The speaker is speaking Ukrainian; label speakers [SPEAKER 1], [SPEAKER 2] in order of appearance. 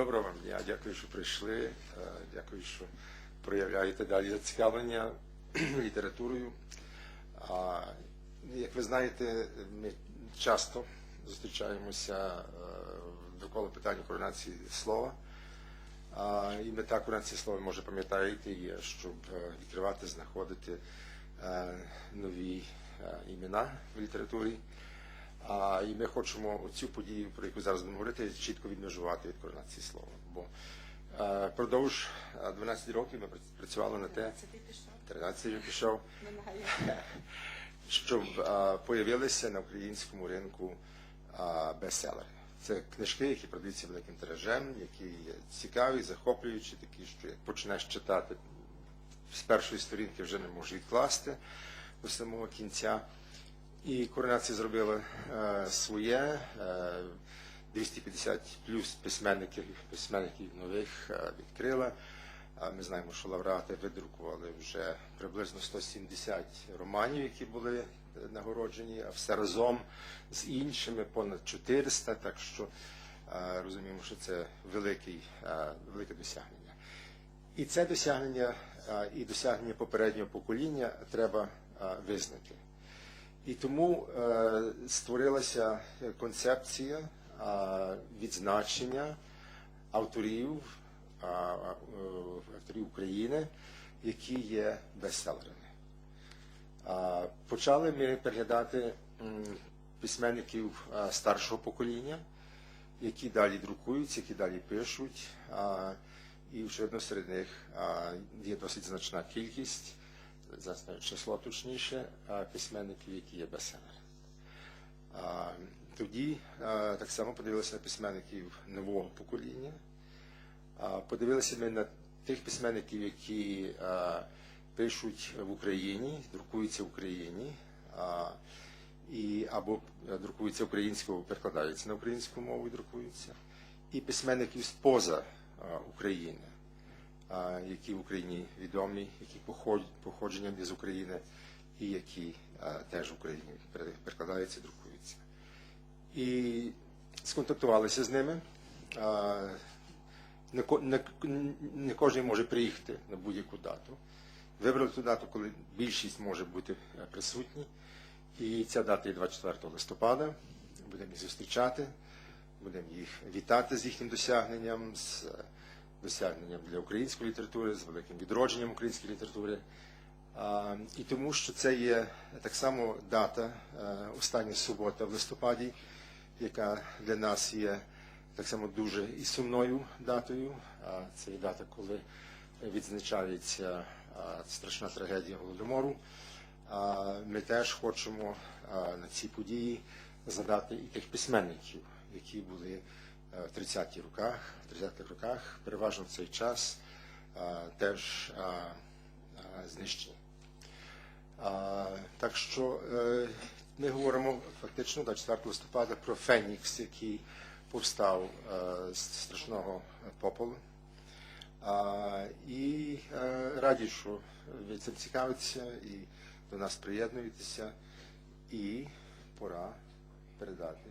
[SPEAKER 1] Доброго вам дня, дякую, що прийшли. Е, Дякую, що проявляєте далі зацікавлення літературою. Як ви знаєте, ми часто зустрічаємося е, довкола питання коронації слова. І мета коронації слова, може пам'ятаєте, є, щоб е, відкривати, знаходити нові імена в літературі. А, і ми хочемо цю подію, про яку зараз будемо говорити, чітко відмежувати від коронації слова. Бо е, впродовж е, 12 років ми прац- працювали на те,
[SPEAKER 2] пішов?
[SPEAKER 1] 13 вже пішов, щоб е, появилися на українському ринку е, бестселери. Це книжки, які продаються великим тиражем, які є цікаві, захоплюючі, такі, що як почнеш читати з першої сторінки вже не можеш відкласти до самого кінця. І коронація зробила е, своє. Е, 250 плюс письменників, письменників нових е, відкрила. Ми знаємо, що лауреати видрукували вже приблизно 170 романів, які були нагороджені, а все разом з іншими понад 400, так що е, розуміємо, що це великий, е, велике досягнення. І це досягнення і досягнення попереднього покоління треба визнати. І тому е, створилася концепція е, відзначення авторів, е, е, авторів України, які є бестселерами. А, Почали ми переглядати письменників а, старшого покоління, які далі друкуються, які далі пишуть. А, І очевидно серед них є досить значна кількість, зараз число точніше, письменників, які є бестселери. Тоді так само подивилися на письменників нового покоління. Подивилися ми на тих письменників, які пишуть в Україні, друкуються в Україні, або друкуються українською, або перекладаються на українську мову і друкуються, і письменників з-поза України, а, які в Україні відомі, які поход- походженням із України, і які теж в Україні перекладаються, друкуються. І сконтактувалися з ними. Не кожен може приїхати на будь-яку дату. Вибрали ту дату, коли більшість може бути е, присутні. І ця дата є 24 листопада. Будемо їх зустрічати, будемо їх вітати з їхнім досягненням, з е, досягненням для української літератури, з великим відродженням української літератури. І тому, що це є так само дата, е, остання субота в листопаді, яка для нас є так само дуже і сумною датою. Це є дата, коли відзначається страшна трагедія Голодомору. Ми теж хочемо на цій події згадати і тих письменників, які були в 30-ті роках, 30-х роках, переважно в цей час теж а, а, знищені. Так що е, ми говоримо фактично 24 листопада про Фенікс, який повстав е, з страшного попелу. І е, раді, що ви цим цікавитеся і до нас приєднуєтеся. І пора передати